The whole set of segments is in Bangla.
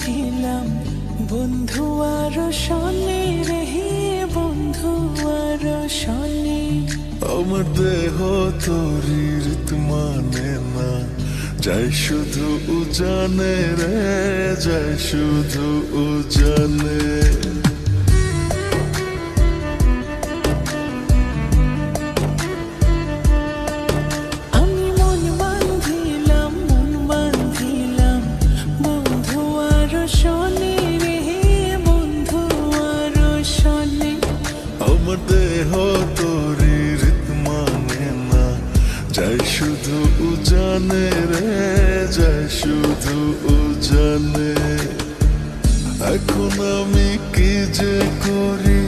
বান্ধিলাম বন্ধু আর শনি রে বন্ধু আর শনি। আমার দেহ তরির মানে না। যাই শুধু উজানে রে, যাই শুধু উজানে। উজানে রে যায় শুধু উজানে এখন আমি কি যে করি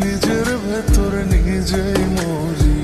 নিজের ভেতর নিজেই মরি।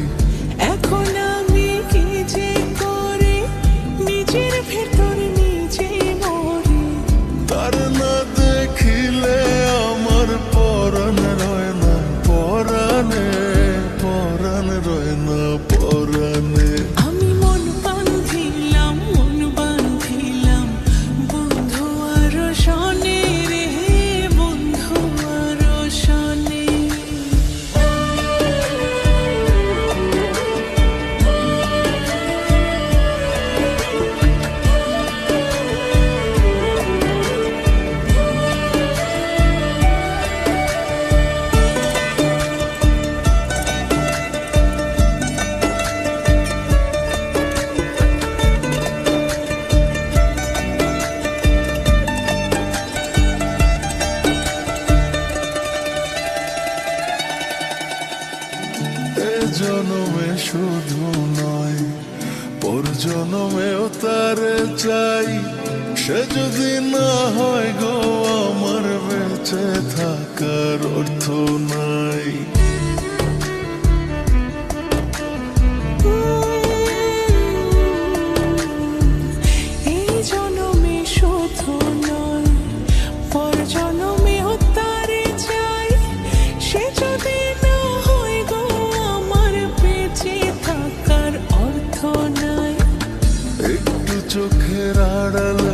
শুধু নয় পর তার তারে চাই। সে যদি না হয় গো, আমার বেঁচে থাকার অর্থ নাই। கடல்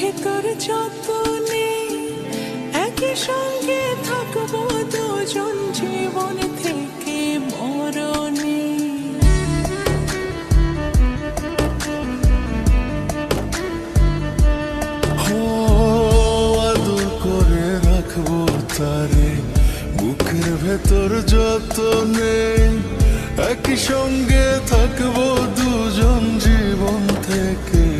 ভেতর যতনে একই সঙ্গে থাকব দুজন জীবন থেকে মরণে। করে রাখব তারে, বুকের ভেতর যত নেই একই সঙ্গে থাকব দুজন জীবন থেকে